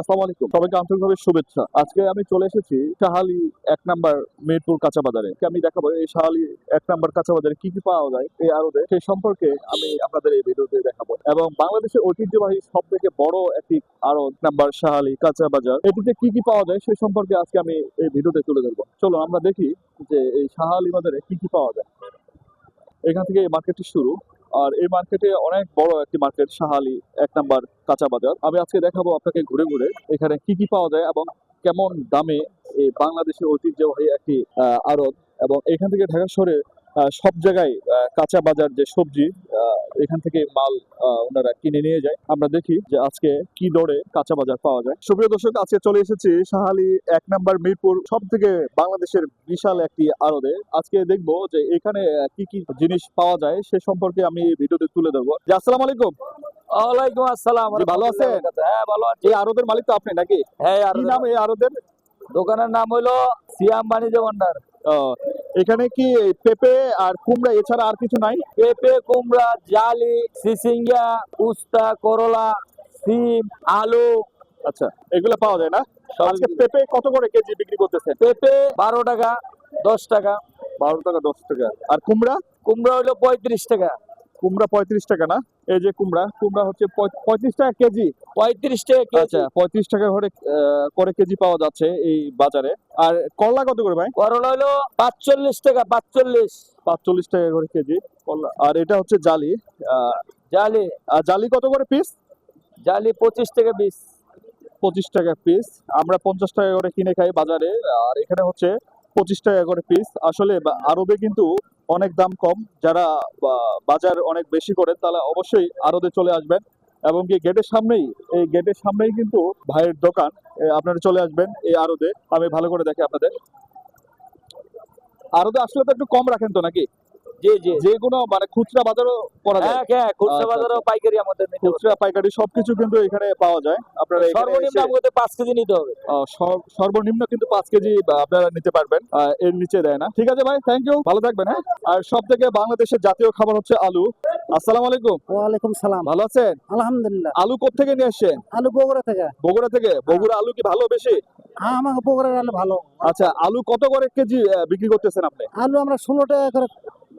আসসালামু আলাইকুম। সবাইকে আন্তরিকভাবে শুভেচ্ছা। আজকে আমি চলে এসেছি শাহালি এক নাম্বার মিরপুর কাঁচা বাজারে। আমি দেখাবো এই শাহালি এক নাম্বার কাঁচা বাজারে কি কি পাওয়া যায়, এই আরদে। সেই সম্পর্কে আমি আপনাদের এই ভিডিওতে দেখাবো। এবং বাংলাদেশের ঐতিহ্যবাহী সব থেকে বড় একটি আড়ত নাম্বার শাহালি কাঁচা বাজার, এটিতে কি কি পাওয়া যায় সেই সম্পর্কে আজকে আমি এই ভিডিওতে তুলে ধরবো। চলো আমরা দেখি যে এই শাহালি বাজারে কি কি পাওয়া যায়। এখান থেকে এই মার্কেটটি শুরু। আর এই মার্কেটে অনেক বড় একটি মার্কেট সাহালি এক নাম্বার কাঁচা বাজার। আমি আজকে দেখাবো আপনাকে ঘুরে ঘুরে এখানে কি কি পাওয়া যায় এবং কেমন দামে এই বাংলাদেশের ঐতিহ্যবাহী একটি আহ, আড়ত। এবং এখান থেকে ঢাকা শহরে সব জায়গায় কাঁচা বাজার যে সবজি এখান থেকে মাল ওনারা কিনে নিয়ে যায়। আমরা দেখি যে আজকে কি দরে কাঁচা বাজার পাওয়া যায়। সুপ্রিয় দর্শক আজকে চলে এসেছি সাহালি এক নাম্বার মিরপুর সব থেকে বাংলাদেশের বিশাল একটি আড়তে। আজকে দেখব যে এখানে কি কি জিনিস পাওয়া যায় সে সম্পর্কে আমি ভিডিওতে তুলে দেবো আসসালামু আলাইকুম। ওয়ালাইকুম আসসালাম। ভালো আছেন? হ্যাঁ ভালো আছি। এই আড়তের মালিক তো আপনি নাকি? হ্যাঁ আর নাম এই আড়তের? দোকানের নাম হলো সিয়াম বাণিজ্য ভান্ডার। এখানে কি পেঁপে আর কুমড়া এছাড়া আর কিছু নাই? পেঁপে কুমড়া জালি সিসিঙ্গা উস্তা করলা সিম আলু। আচ্ছা এগুলো পাওয়া যায় না? আজকে পেঁপে কত করে কেজি বিক্রি করতেছে পেঁপে বারো টাকা দশ টাকা। বারো টাকা দশ টাকা। আর কুমড়া? কুমড়া হলো পঁয়ত্রিশ টাকা। কুমড়া পঁয়ত্রিশ টাকা না? এই যে কুমড়া কুমড়া হচ্ছে পঁয়ত্রিশ টাকা কেজি। পঁয়ত্রিশ টাকা কেজি। আচ্ছা পঁয়ত্রিশ টাকা করে করে কেজি পাওয়া যাচ্ছে এই বাজারে। আর করলা কত করে ভাই? করলা হলো পাঁচচল্লিশ টাকা পাঁচচল্লিশ। পাঁচচল্লিশ টাকা করে কেজি করলা। আর এটা হচ্ছে জালি। জালি। আর জালি কত করে পিস জালি পঁচিশ টাকা বিশ পঁচিশ টাকা পিস আমরা পঞ্চাশ টাকা করে কিনে খাই বাজারে। আর এখানে হচ্ছে পঁচিশ টাকা করে পিস আসলে আরবে কিন্তু অনেক দাম কম, যারা বাজার অনেক বেশি করেন তাহলে অবশ্যই আরদে চলে আসবেন। এবং কি গেটের সামনেই, এই গেটের সামনেই কিন্তু ভাইয়ের দোকান আপনারা চলে আসবেন এই আরদে আমি ভালো করে দেখি আপনাদের। আরদে আসলে তো একটু কম রাখেন তো নাকি? জি জি। যে কোনো মানে খুচরা বাজারও করা যায়। হ্যাঁ হ্যাঁ খুচরা আচ্ছা, বাজারও পাইকারি আমাদের খুচরা পাইকারি সবকিছু কিন্তু এখানে পাওয়া যায়। আপনারা সর্বনিম্ন আমাদের পাঁচ কেজি নিতে হবে। সর্বনিম্ন কিন্তু পাঁচ কেজি আপনারা নিতে পারবেন। এর নিচে দেয় না। ঠিক আছে ভাই থ্যাংক ইউ ভালো থাকবেন হ্যাঁ? আর সব থেকে বাংলাদেশের জাতীয় খাবার হচ্ছে আলু। আসসালামু আলাইকুম। ওয়ালাইকুম সালাম। ভালো আছেন? আলহামদুলিল্লাহ। আলু কোথেকে নিয়ে আসছেন? আলু বগুড়া থেকে। বগুড়া থেকে? বগুড়া আলু কি ভালো বেশি? হ্যাঁ আমাকে বগুড়ার আলু ভালো। আচ্ছা আলু কত করে কেজি বিক্রি করতেছেন আপনি? আলু আমরা ষোলো টাকা করে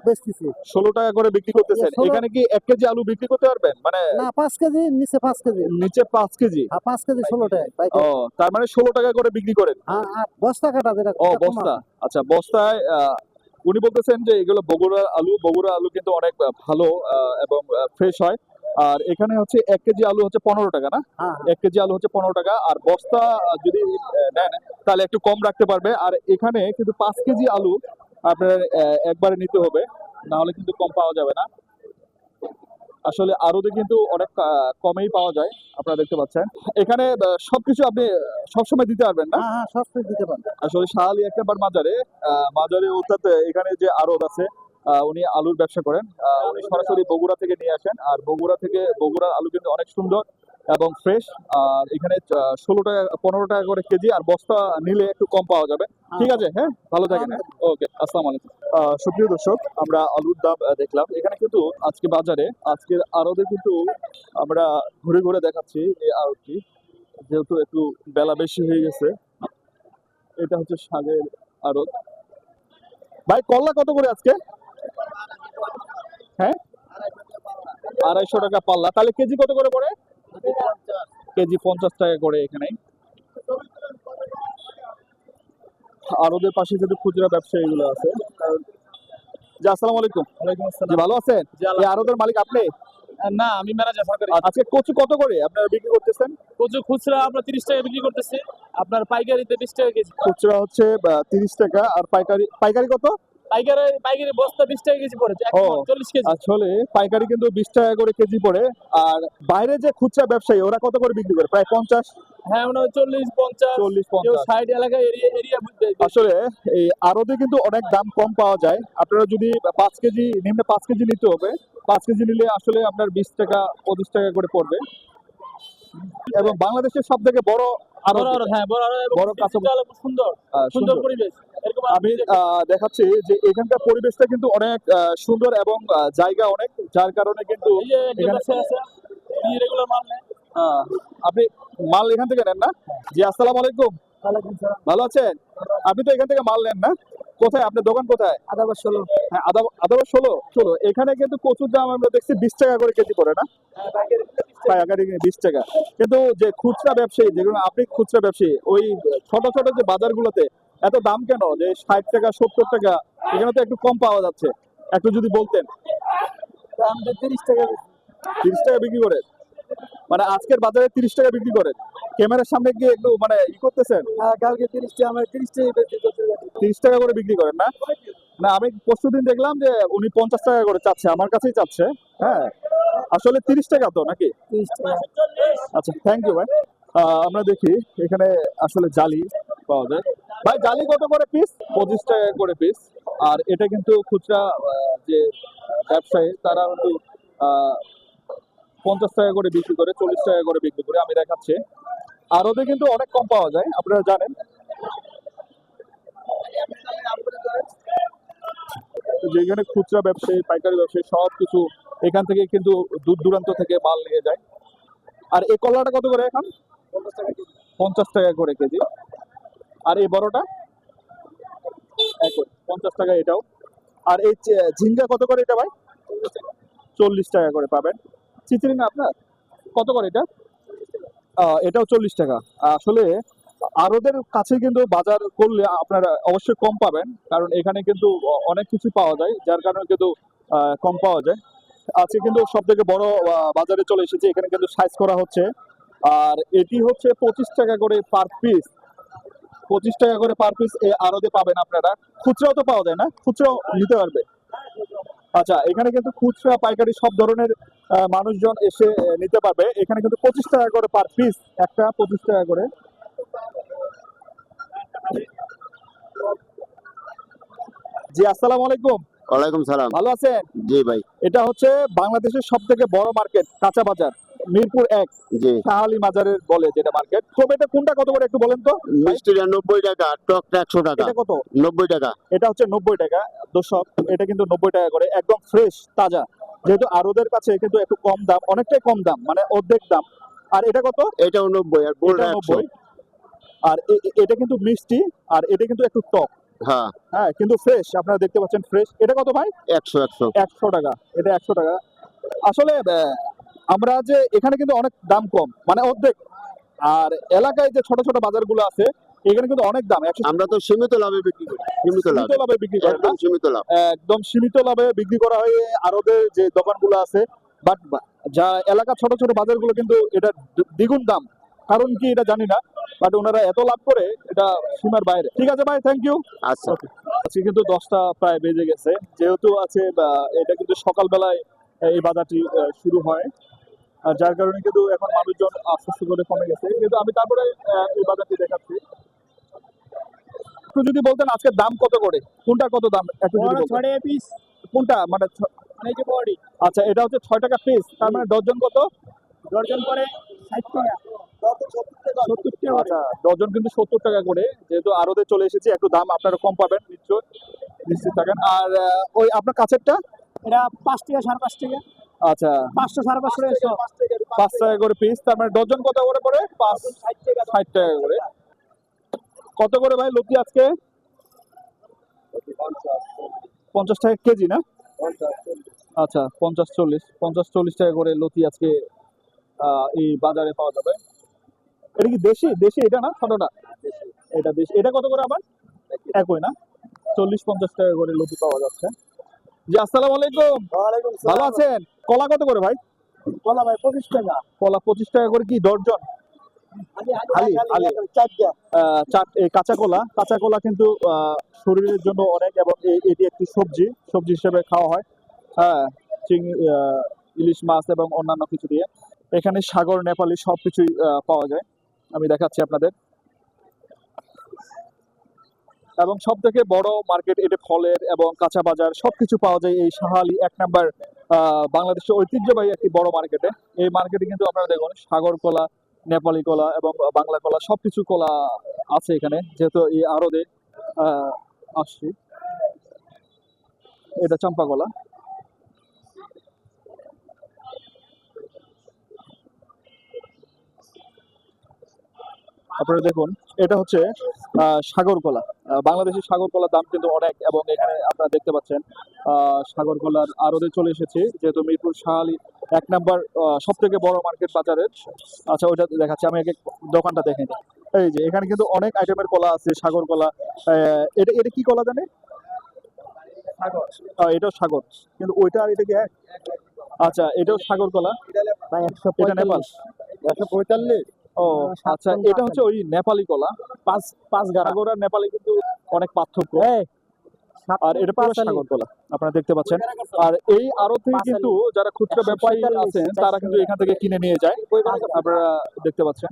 বেচতেছি ষোলো টাকা করে বিক্রি করতেছেন। এখানে কি এক কেজি আলু বিক্রি করতে পারবেন? মানে না পাঁচ কেজি নিচে পাঁচ কেজি। নিচে পাঁচ কেজি? আর পাঁচ কেজি ষোলো টাকা ও তার মানে ষোলো টাকা করে বিক্রি করেন? হ্যাঁ, বস্তা কাটা যেটা ও বস্তা। আচ্ছা বস্তায় উনি বলতেছেন যে এগুলো বগুড়ার আলু বগুড়া আলু কিন্তু অনেক ভালো এবং ফ্রেশ হয়। আর এখানে হচ্ছে এক কেজি আলু হচ্ছে পনেরো টাকা না? হ্যাঁ এক কেজি আলু হচ্ছে পনেরো টাকা। আর বস্তা যদি নেন তাহলে একটু কম রাখতে পারবে। আর এখানে কিন্তু পাঁচ কেজি আলু আপনার একবারে নিতে হবে না হলে কিন্তু কম পাওয়া যাবে না। আসলে আরোতে কিন্তু অনেক কমেই পাওয়া যায় আপনারা দেখতে পাচ্ছেন। এখানে সবকিছু আপনি সবসময় দিতে পারবেন না? হ্যাঁ হ্যাঁ দিতে পারবে আসলে শাহালি এক নাম্বার মাজারে মাজারে অর্থাৎ এখানে যে আড়ত আছে আহ, উনি আলুর ব্যবসা করেন। আহ, উনি সরাসরি বগুড়া থেকে নিয়ে আসেন। আর বগুড়া থেকে বগুড়ার আলু কিন্তু অনেক সুন্দর। এবং ফ্রেশ আর এখানে ষোলো টাকা পনেরো টাকা করে কেজি আর বস্তা নিলে একটু কম পাওয়া যাবে। ঠিক আছে হ্যাঁ? ভালো থাকেন হ্যাঁ? ওকে আসসালামু আলাইকুম। সুপ্রিয় দর্শক আমরা আলুর দাম দেখলাম। এখানে কিন্তু আজকে বাজারে আজকের আড়তে কিন্তু আমরা ঘুরে ঘুরে দেখাচ্ছি এই আড়তটি। যেহেতু একটু বেলা বেশি হয়ে গেছে এটা হচ্ছে শাকের আড়ত। ভাই করলা কত করে আজকে? হ্যাঁ? আড়াইশো টাকা পাল্লা। তাহলে কেজি কত করে পড়ে? কেজি পঞ্চাশ টাকা করে এখানে। আর ওদের পাশে কিন্তু খুচরা ব্যবসায়ীগুলো আছে। জি আসসালামু আলাইকুম। জি ভালো আছেন? এই আড়তের মালিক আপনি? না আমি সরকারি আজকে কচু কত করে আপনারা বিক্রি করতেছেন? কচু খুচরা আমরা তিরিশ টাকা বিক্রি করতেছি। আপনার পাইকারিতে বিশ টাকা কেজি। খুচরা হচ্ছে তিরিশ টাকা আর পাইকারি পাইকারি কত? পাইকারি পাইকারি বস্তা বিশ টাকা কেজি চল্লিশ কেজি। আসলে পাইকারি কিন্তু বিশ টাকা করে কেজি পড়ে। আর বাইরে যে খুচরা ব্যবসায়ী ওরা কত করে বিক্রি করে? প্রায় পঞ্চাশ? হ্যাঁ ওটা চল্লিশ পঞ্চাশ। চল্লিশ পঞ্চাশ। সাইড এলাকায় এরিয়া এরিয়া আসলে এই আরতে কিন্তু অনেক দাম কম পাওয়া যায়। আপনারা যদি পাঁচ কেজি নিম্ন পাঁচ কেজি নিতে হবে। পাঁচ কেজি নিলে আসলে আপনার বিশ টাকা পঁচিশ টাকা করে পড়বে। এবং বাংলাদেশের সব থেকে বড় আরও হ্যাঁ বড় বড় কাঁচা- digital এবং সুন্দর সুন্দর। পরিবেশ। আমি আহ, দেখাচ্ছি যে এখানকার পরিবেশটা কিন্তু অনেক সুন্দর এবং জায়গা অনেক যার কারণে কিন্তু আপনি মাল এখান থেকে নেন না? জি আসসালামু আলাইকুম। ভালো আছেন আপনি তো এখান থেকে মাল নেন না? কোথায়? আপনার দোকান কোথায়? আদাবর ষোলো। হ্যাঁ আদা আদা ষোলো? ষোলো। এখানে কিন্তু কচুর দাম আমরা দেখছি বিশ টাকা করে কেজি পড়ে না? বিশ টাকা। কিন্তু যে খুচরা ব্যবসায়ী যেগুলো আপনি খুচরা ব্যবসায়ী ওই ছোট ছোট যে বাজারগুলোতে এত দাম কেন? যে ষাট টাকা সত্তর টাকা এখানে তো একটু কম পাওয়া যাচ্ছে। একটু যদি বলতেন। তিরিশ টাকা তিরিশ টাকা বিক্রি করে। মানে আজকের বাজারে তিরিশ টাকা বিক্রি করেন। ক্যামেরার সামনে গিয়ে একটু মানে ই করতেছেন? হ্যাঁ কালকে তিরিশ টাকা আমার তিরিশ টাকা তিরিশ টাকা করে বিক্রি করেন না? না আমি পরশু দিন দেখলাম যে উনি পঞ্চাশ টাকা করে চাচ্ছে আমার কাছেই চাচ্ছে। হ্যাঁ আসলে তিরিশ টাকা তো নাকি? আচ্ছা থ্যাংক ইউ ভাই। আহ, আমরা দেখি এখানে আসলে জালি পাওয়া যায়। ভাই জালি কত করে পিস পঁচিশ টাকা করে পিস আর এটা কিন্তু খুচরা যে ব্যবসায়ী তারা কিন্তু আহ, পঞ্চাশ টাকা করে বিক্রি করে চল্লিশ টাকা করে বিক্রি করে আমি দেখাচ্ছি। আর ওদের কিন্তু অনেক কম পাওয়া যায় আপনারা জানেন। যেখানে খুচরা ব্যবসায়ী পাইকারি ব্যবসায়ী সব কিছু এখান থেকে কিন্তু দূর দূরান্ত থেকে মাল নিয়ে যায়। আর এই কলাটা কত করে এখন? পঞ্চাশ টাকা করে কেজি। আর এই বড়টা? পঞ্চাশ টাকা এটাও। আর এই ঝিঙ্গা কত করে এটা ভাই? চল্লিশ টাকা করে পাবেন। চিচিরি না আপনার? কত করে এটা? এটাও চল্লিশ টাকা। আসলে আরোদের কাছে কিন্তু বাজার করলে আপনারা অবশ্যই কম পাবেন, কারণ এখানে কিন্তু অনেক কিছু পাওয়া যায়, যার কারণে কিন্তু কম পাওয়া যায়। আজকে কিন্তু সব থেকে বড় বাজারে চলে এসেছে, এখানে কিন্তু সাইজ করা হচ্ছে। আর এটি হচ্ছে পঁচিশ টাকা করে পার পিস। পঁচিশ টাকা করে পার পিস এই আরদে পাবেন আপনারা। খুচরাও তো পাওয়া যায় না, খুচরাও নিতে পারবে। আচ্ছা এখানে কিন্তু খুচরা পাইকারি সব ধরনের মানুষজন এসে নিতে পারবে। এখানে কিন্তু পঁচিশ টাকা করে পার পিস একটা পঁচিশ টাকা করে। জি আসসালাম আলাইকুম। ওয়ালাইকুম সালাম। ভালো আছেন? জি ভাই। এটা হচ্ছে বাংলাদেশের সব থেকে বড় মার্কেট কাঁচা বাজার। মিরপুর এক জি। শাহালি বাজারের বলে যেটা মার্কেট টমেটো কোনটা? কত করে একটু বলেন তো? মিষ্টিটা নব্বই টাকা টকটা একশো টাকা। এটা কত? নব্বই টাকা। এটা হচ্ছে নব্বই টাকা। দর্শক এটা কিন্তু নব্বই টাকা করে। একদম ফ্রেশ তাজা। যেহেতু আরোদের কাছে কিন্তু একটু কম দাম অনেকটাই কম দাম মানে অর্ধেক দাম। আর এটা কত? এটাও নব্বই আর গোলটা নব্বই। আর এটা কিন্তু মিষ্টি আর এটা কিন্তু একটু টক। হ্যাঁ। হ্যাঁ কিন্তু ফ্রেশ আপনারা দেখতে পাচ্ছেন ফ্রেশ এটা কত ভাই? একশো একশো। একশো টাকা। এটা একশো টাকা। আসলে আমরা যে এখানে কিন্তু অনেক দাম কম মানে অর্ধেক। আর এলাকায় যে ছোট ছোট বাজারগুলো আছে এখানে কিন্তু অনেক দাম আমরা তো সীমিত লাভে বিক্রি করি সীমিত লাভে। বিক্রি করে একদম সীমিত লাভ। একদম সীমিত লাভে বিক্রি করা হয় আরদের যে দোকানগুলো আছে। বাট যা এলাকা ছোট ছোট বাজারগুলো কিন্তু এটা দ্বিগুণ দাম। কারণ কি এটা জানি না বাট ওনারা এত লাভ করে এটা সীমার বাইরে। ঠিক আছে ভাই থ্যাংক ইউ আচ্ছা। আজকে কিন্তু দশটা প্রায় বেজে গেছে। যেহেতু আছে এটা কিন্তু সকালবেলায় এই বাজারটি শুরু হয়। যার কারণে কিন্তু এখন মানুষজন আস্তে করে কমে গেছে। কিন্তু আমি তারপরে এই বাজারটি দেখাচ্ছি। একটু যদি বলতেন আজকের দাম কত করে? কোনটা কত দাম? একটু যদি পিস কোনটা? মানে আচ্ছা এটা হচ্ছে ছয় টাকা পিস তার মানে ডজন কত? দর্জন করে ষাট টাকা। সত্তর টাকা। আচ্ছা ডজন কিন্তু সত্তর টাকা করে। যেহেতু আরতে চলে এসেছে একটু দাম আপনারা কম পাবেন নিশ্চয় নিশ্চিত থাকেন। আর ওই আপনার কাছেরটা? এটা পাঁচ টাকা সাড়ে পাঁচ টাকা। আচ্ছা। পাঁচশো সাড়ে পাঁচশো টাকা পাঁচ টাকা করে পিস তার মানে ডজন কত করে পড়ে? পাঁচ ষাট টাকা করে। কত করে ভাই লতি আজকে? পঞ্চাশ। টাকা কেজি না? আচ্ছা পঞ্চাশ চল্লিশ। পঞ্চাশ চল্লিশ টাকা করে লতি আজকে এই বাজারে পাওয়া যাবে। এটা কি দেশি? দেশি এটা না? ছোটটা? এটা দেশি। এটা কত করে আবার? একই। না? চল্লিশ পঞ্চাশ টাকা করে লতি পাওয়া যাচ্ছে। জি আসসালামু আলাইকুম। ভালো আছেন? কলা কত করে ভাই? কলা ভাই পঁচিশ টাকা। কলা পঁচিশ টাকা করে কি দর্জন আলি, আলি। চাট কাঁচা কলা। কাঁচা কলা কিন্তু আহ, শরীরের জন্য অনেক এবং এটি একটি সবজি। সবজি হিসেবে খাওয়া হয়। হ্যাঁ চিংড়ি ইলিশ মাছ এবং অন্যান্য কিছু দিয়ে। এখানে সাগর নেপালি সব কিছুই পাওয়া যায়। আমি দেখাচ্ছি আপনাদের। এবং সব থেকে বড় মার্কেট এটা ফলের এবং কাঁচা বাজার, সবকিছু পাওয়া যায় এই শাহালি এক নাম্বার বাংলাদেশের ঐতিহ্যবাহী একটি বড় মার্কেটে। এই মার্কেটে কিন্তু আপনারা দেখুন, সাগর কলা, নেপালি কলা এবং বাংলা কলা, সবকিছু কলা আছে এখানে, যেহেতু এই আরদে আসছি। এটা চম্পা কলা। আপনারা দেখুন এটা হচ্ছে আহ, সাগর কলা আহ, বাংলাদেশের সাগর কলার দাম কিন্তু অনেক এবং এখানে আপনারা দেখতে পাচ্ছেন আহ, সাগর কলার আরদে চলে এসেছি যেহেতু মিরপুর শাহালি এক নাম্বার সব থেকে বড় মার্কেট বাজারের। আচ্ছা ওইটা দেখাচ্ছি আমি আগে দোকানটা দেখে। এই যে এখানে কিন্তু অনেক আইটেমের কলা আছে সাগর কলা এটা এটা কি কলা জানে সাগর। এটাও সাগর। কিন্তু ওইটা আর এটা কি আচ্ছা এটাও সাগর কলা এটা নেপাল। একশো পঁয়তাল্লিশ। ও আচ্ছা এটা হচ্ছে ওই নেপালি কলা। পাঁচ পাঁচ গাড়া নেপালি কিন্তু অনেক পার্থক্য। আর এটা পুরো সাগর কলা আপনারা দেখতে পাচ্ছেন। আর এই কিন্তু যারা খুচরা ব্যবসায়ী আছেন তারা কিন্তু এখান থেকে কিনে নিয়ে যায়। আপনারা দেখতে পাচ্ছেন।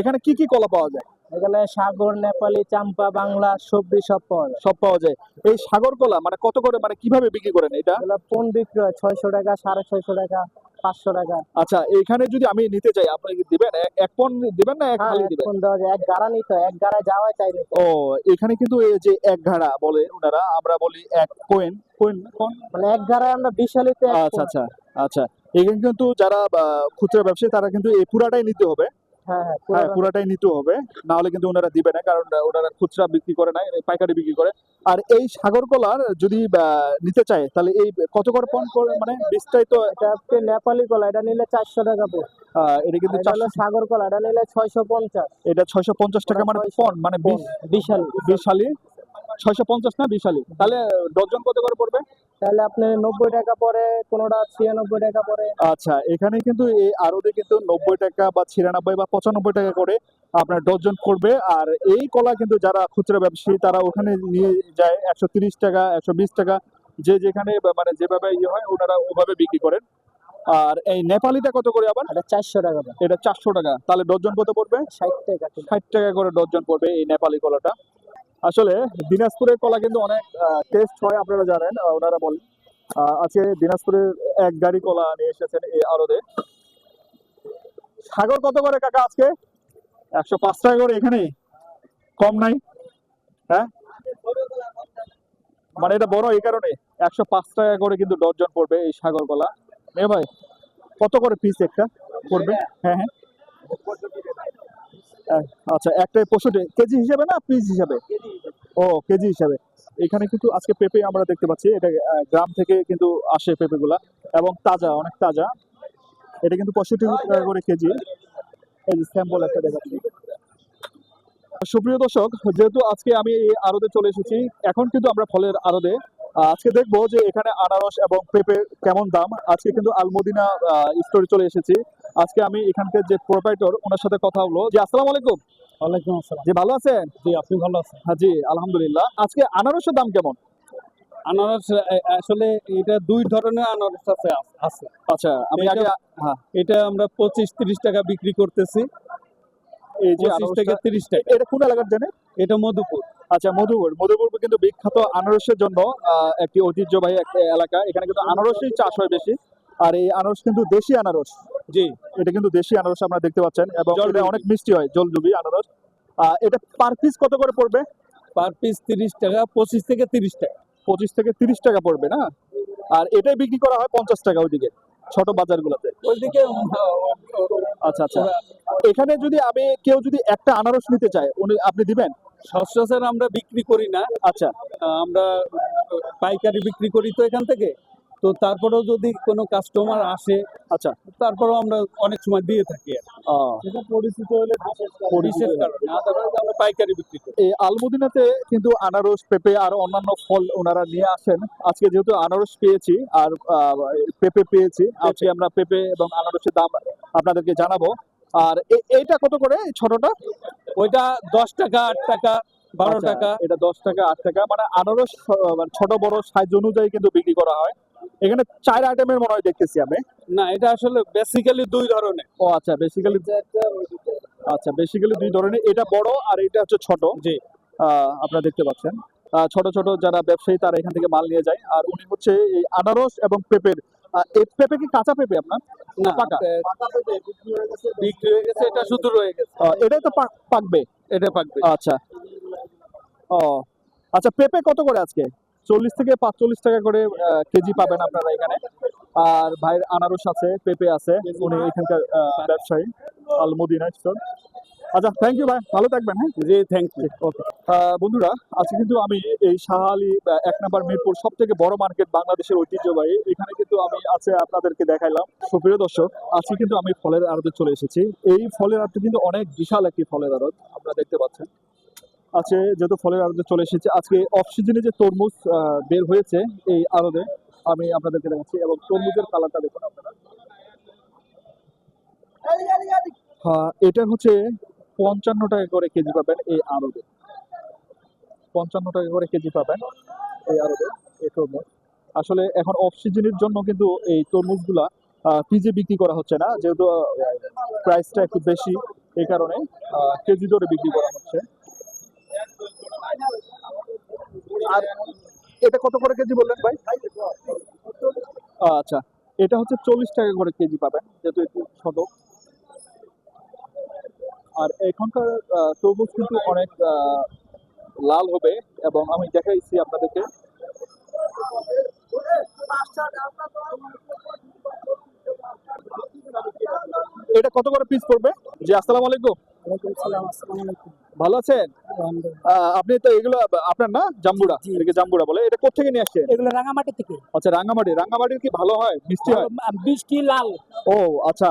এখানে কি কি কলা পাওয়া যায়? এখানে সাগর নেপালি চাম্পা বাংলা সবজি সব পাওয়া যায়। সব পাওয়া যায়। এই সাগর কলা মানে কত করে মানে কীভাবে বিক্রি করেন এটা? পণ বিক্রি হয় ছয়শো টাকা সাড়ে ছয়শো টাকা। পাঁচশো টাকা। আচ্ছা এখানে যদি আমি নিতে চাই আপনি কি দিবেন? এক- পন দিবেন না এক হ্যাঁ, হালি দিবেন? পণ দেওয়া এক গাড়া নিতে হয়, এক গাড়া যাওয়া চাই ও এখানে কিন্তু এই যে এক ঘাড়া বলে ওনারা আমরা বলি এক কোয়েন। কোয়েন মানে এক গাড়া আমরা বিশালিতে এক আচ্ছা আচ্ছা আচ্ছা। এখানে কিন্তু যারা খুচরা ব্যবসায়ী তারা কিন্তু এই পুরাটাই নিতে হবে। হ্যাঁ হ্যাঁ হ্যাঁ পুরাটাই নিতে হবে। না হলে কিন্তু ওনারা দিবে না কারণ ওনারা খুচরা বিক্রি করে না পাইকারি বিক্রি করে। আর এই সাগর কলার যদি নিতে চায় তাহলে এই কত করে করে মানে বীজটাই তো এটা হচ্ছে নেপালি কলা এটা নিলে চারশো টাকা পড়বে আহ, এটা কিন্তু চারশো- সাগর কলা এটা নিলে ছয়শো পঞ্চাশ। এটা ছয়শো পঞ্চাশ টাকা মানে পন মানে বিশ। বিশালি। বিশালি। ছয়শো পঞ্চাশ না বিশালি। তাহলে ডজন কত করে পড়বে? তাহলে আপনি নব্বই টাকা পরে কোনোটা ছিয়ানব্বই টাকা পরে। আচ্ছা এখানে কিন্তু এই আরদে কিন্তু নব্বই টাকা বা ছিয়ানব্বই বা পঁচানব্বই টাকা করে আপনার ডজন পড়বে। আর এই কলা কিন্তু যারা খুচরা ব্যবসায়ী তারা ওখানে নিয়ে যায় একশো তিরিশ টাকা একশো বিশ টাকা। যে যেখানে মানে যেভাবে ইয়ে হয় ওনারা ওভাবে বিক্রি করেন। আর এই নেপালিটা কত করে আবার? এটা চারশো টাকা এটা চারশো টাকা। তাহলে ডজন কত পড়বে? ষাট টাকা ষাট টাকা করে ডজন পড়বে এই নেপালি কলাটা। আসলে দিনাজপুরের কলা কিন্তু অনেক টেস্ট হয় আপনারা জানেন ওনারা বলেন। আজকে দিনাজপুরের এক গাড়ি কলা নিয়ে এসেছেন এই আরদে সাগর কত করে কাকা আজকে? একশো পাঁচ টাকা করে এখানে? কম নাই? হ্যাঁ? মানে এটা বড় এই কারণে। একশো পাঁচ টাকা করে কিন্তু ডজন পড়বে এই সাগর কলা। এ ভাই, কত করে পিস একটা? পড়বে? হ্যাঁ হ্যাঁ। আচ্ছা একটাই পঁয়ষট্টি কেজি হিসাবে না পিস হিসাবে? ও কেজি হিসাবে। এখানে কিন্তু আজকে পেঁপে আমরা দেখতে পাচ্ছি এটা গ্রাম থেকে কিন্তু আসে পেঁপেগুলা এবং তাজা অনেক তাজা। এটা কিন্তু পঁয়ষট্টি টাকা করে কেজি। এই যে স্যাম্পল একটা দেখাচ্ছি। সুপ্রিয় দর্শক যেহেতু আজকে আমি এই আড়তে চলে এসেছি এখন কিন্তু আমরা ফলের আড়তে। আজকে দেখব যে এখানে আনারস এবং পেঁপে কেমন দাম। আজকে কিন্তু আলমদিনা স্টোরে চলে এসেছি। আজকে আমি এখানকার যে প্রোপাইটর ওনার সাথে কথা হলো। যে আসসালামু আলাইকুম। ওয়ালাইকুম আসসালাম। জি ভালো আছেন? জি আপনি ভালো আছেন? হ্যাঁ জি আলহামদুলিল্লাহ। আজকে আনারসের দাম কেমন? আনারস আসলে এটা দুই ধরনের আনারস আছে আছে। আচ্ছা আমি আগে হ্যাঁ। এটা আমরা পঁচিশ তিরিশ টাকা বিক্রি করতেছি। এই যে পঁচিশ থেকে তিরিশ টাকা। এটা কোন এলাকার জানে? এটা মধুপুর। আচ্ছা মধুপুর। মধুপুর কিন্তু বিখ্যাত আনারসের জন্য একটি ঐতিহ্যবাহী একটা এলাকা। এখানে কিন্তু আনারসই চাষ হয় বেশি। আর এই আনারস কিন্তু দেশি আনারস। জি। এটা কিন্তু দেশি আনারস আপনারা দেখতে পাচ্ছেন এবং এটা অনেক মিষ্টি হয় জলজুবি আনারস। এটা পার পিস কত করে পড়বে? পার পিস তিরিশ টাকা পঁচিশ থেকে তিরিশ টাকা। পঁচিশ থেকে তিরিশ টাকা পড়বে না? আর এটাই বিক্রি করা হয় পঞ্চাশ টাকা ওইদিকে ছোট বাজার বাজারগুলোতে। ওইদিকে আচ্ছা আচ্ছা। এখানে যদি আমি কেউ যদি একটা আনারস নিতে চায় উনি আপনি দিবেন? সচরাচর আমরা বিক্রি করি না। আচ্ছা। আমরা পাইকারি বিক্রি করি তো এখান থেকে। তো তারপরেও যদি কোনো কাস্টমার আসে আচ্ছা। তারপরেও আমরা অনেক সময় দিয়ে থাকি সেটা পরিচিত হলে বিশেষ কারণে। আদারওয়াইজ আমরা পাইকারি বিক্রি করি। এই আলমদিনাতে কিন্তু আনারস পেঁপে আর অন্যান্য ফল ওনারা নিয়ে আসেন। আজকে যেহেতু আনারস পেয়েছি আর পেঁপে পেয়েছি আজকে আমরা পেঁপে এবং আনারসের দাম আপনাদেরকে জানাব। আর এইটা কত করে ছোটটা? ওইটা দশ টাকা আট টাকা বারো আচ্ছা, টাকা। এটা দশ টাকা আট টাকা। মানে আনারস মানে ছোট বড় সাইজ অনুযায়ী কিন্তু বিক্রি করা হয়। এখানে চার আইটেমের মনে হয় দেখতেছি আমি। না এটা আসলে বেসিক্যালি দুই ধরনের। ও আচ্ছা বেসিক্যালি আচ্ছা বেসিক্যালি দুই ধরনের। এটা বড় আর এটা হচ্ছে ছোট। জি। আপনারা দেখতে পাচ্ছেন। ছোট ছোট যারা ব্যবসায়ী তারা এখান থেকে মাল নিয়ে যায়। আর উনি হচ্ছে এই আনারস এবং পেঁপের। এই পেঁপে কি কাঁচা পেঁপে আপনার? না পাকা? বিক্রি হয়ে গেছে এটা শুধু রয়ে গেছে। এটাই তো পাকবে। এটা পাকবে। আচ্ছা। ও আচ্ছা পেঁপে কত করে আজকে? চল্লিশ থেকে পাঁচচল্লিশ টাকা করে কেজি পাবেন আপনারা এখানে। আর ভাইয়ের আনারস আছে পেঁপে আছে উনি এখানকার ব্যবসায়ী আলমদিনা স্টোর। আচ্ছা থ্যাংক ইউ ভাই ভালো থাকবেন হ্যাঁ? জি থ্যাংক ইউ ওকে বন্ধুরা আজকে কিন্তু আমি এই শাহালি এক নম্বর মিরপুর সব থেকে বড় মার্কেট বাংলাদেশের ঐতিহ্যবাহী এখানে কিন্তু আমি আছে আপনাদেরকে দেখাইলাম। সুপ্রিয় দর্শক আজকে কিন্তু আমি ফলের আড়তে চলে এসেছি। এই ফলের আড়তে কিন্তু অনেক বিশাল একটি ফলের আড়ত আপনারা দেখতে পাচ্ছেন। আছে যেহেতু ফলের আড়তে চলে এসেছে। আজকে অফ সিজনে যে তরমুজ বের হয়েছে এই আড়তে আমি আপনাদেরকে দেখাচ্ছি। এবং তরমুজের কালারটা দেখুন আপনারা। হ্যাঁ এটা হচ্ছে পঞ্চান্ন টাকা করে কেজি পাবেন এই আড়তে পঞ্চান্ন টাকা করে কেজি পাবেন এই আড়তে এই তরমুজ। আসলে এখন অফ সিজনের জন্য কিন্তু এই তরমুজগুলা পিজে বিক্রি করা হচ্ছে না। যেহেতু প্রাইসটা একটু বেশি, এই কারণে কেজি দরে বিক্রি করা হচ্ছে। আর এটা কত করে কেজি বললেন ভাই? আচ্ছা এটা হচ্ছে চল্লিশ টাকা করে কেজি পাবেন যেহেতু একটু ছোট আর এখনকার তরমুজ কিন্তু অনেক লাল হবে এবং আমি দেখাইছি আপনাদেরকে। এটা কত করে পিস পড়বে? জি আসসালামু আলাইকুম। ভালো আছেন? আপনি তো এগুলো আপনার না জাম্বুড়া এটাকে জাম্বুড়া বলে এটা কোথেকে নিয়ে আসছেন? এগুলো রাঙামাটি থেকে। আচ্ছা রাঙ্গামাটি রাঙ্গামাটির কি ভালো হয় মিষ্টি হয়? বৃষ্টি লাল। ও আচ্ছা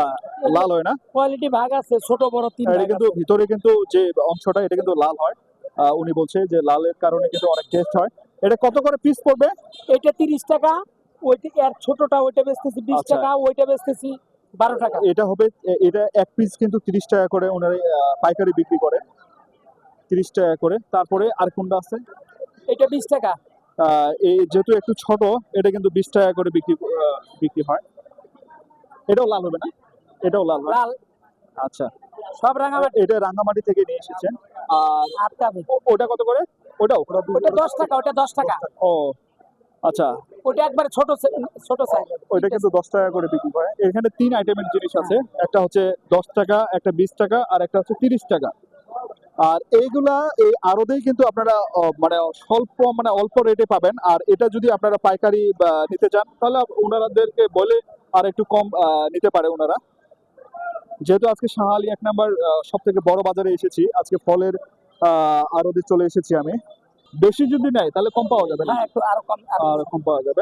লাল হয় না? কোয়ালিটি ভাগ আছে ছোট বড় তিন এটা কিন্তু ভিতরে কিন্তু যে অংশটা এটা কিন্তু লাল হয়। উনি বলছে যে লালের কারণে কিন্তু অনেক টেস্ট হয়। এটা কত করে পিস পড়বে? এটা তিরিশ টাকা ওইটা এর ছোটটা ওইটা বেচতেছি বিশ আচ্ছা। টাকা ওইটা বেচতেছি বারো টাকা। এটা হবে এটা এক পিস কিন্তু তিরিশ টাকা করে ওনারা পাইকারি বিক্রি করে। তিরিশ টাকা করে। তারপরে আর কোনটা আছে? এটা বিশ টাকা। এই যেহেতু একটু ছোট এটা কিন্তু বিশ টাকা করে বিক্রি বিক্রি হয়। এটাও লাল হবে না? এটাও লাল লাল। আচ্ছা। সব রাঙামাটি। এটা রাঙ্গামাটি থেকে নিয়ে এসেছেন। আর আটটা ওটা কত করে? ওটাও? ওটা দশ টাকা ওটা দশ টাকা। ও আচ্ছা। ওটা একবারে ছোট ছোট সাইজ ওইটা কিন্তু দশ টাকা করে বিক্রি করে এখানে তিন আইটেমের জিনিস আছে। একটা হচ্ছে দশ টাকা একটা বিশ টাকা আর একটা হচ্ছে তিরিশ টাকা। আর এইগুলা এই আরতেই কিন্তু আপনারা মানে স্বল্প মানে অল্প রেটে পাবেন। আর এটা যদি আপনারা পাইকারি নিতে চান তাহলে ওনাদেরকে বলে আর একটু কম নিতে পারে ওনারা। যেহেতু আজকে শাহালি এক নাম্বার সব থেকে বড় বাজারে এসেছি আজকে ফলের আহ, আড়তে চলে এসেছি আমি। বেশি যদি নেয় তাহলে কম পাওয়া যাবে না? হ্যাঁ একটু আরও কম আরও কম পাওয়া যাবে।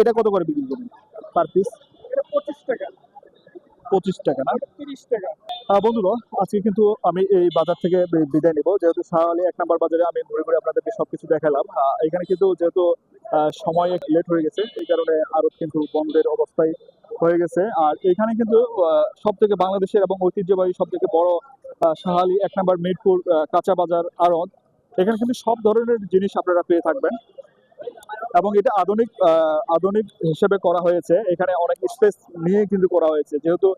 এটা কত করে বিক্রি করবেন? পার পিস এটা পঁচিশ টাকা। পঁচিশ টাকা না? তিরিশ টাকা। বন্ধুরা আজকে কিন্তু আমি এই বাজার থেকে বিদায় নিব। যেহেতু শাহালি এক নম্বর বাজারে আমি ঘুরে ঘুরে আপনাদেরকে সবকিছু দেখালাম। এখানে কিন্তু যেহেতু সময় লেট হয়ে গেছে এই কারণে আরও কিন্তু বন্ধের অবস্থায় হয়ে গেছে। আর এখানে কিন্তু সব থেকে বাংলাদেশের এবং ঐতিহ্যবাহী সব থেকে বড় শাহালি এক নম্বর মিরপুর কাঁচা বাজার আড়ত। এখানে কিন্তু সব ধরনের জিনিস আপনারা পেয়ে থাকবেন। এবং এটা আধুনিক আধুনিক হিসেবে করা হয়েছে। এখানে অনেক স্পেস নিয়ে কিন্তু করা হয়েছে। যেহেতু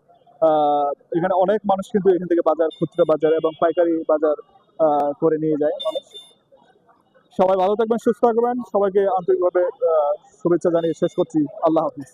এখানে অনেক মানুষ কিন্তু এখান থেকে বাজার, খুচরা বাজার এবং পাইকারি বাজার করে নিয়ে যায়। মানুষ সবাই ভালো থাকবেন, সুস্থ থাকবেন। সবাইকে আন্তরিকভাবে শুভেচ্ছা জানিয়ে শেষ করছি। আল্লাহ হাফিজ।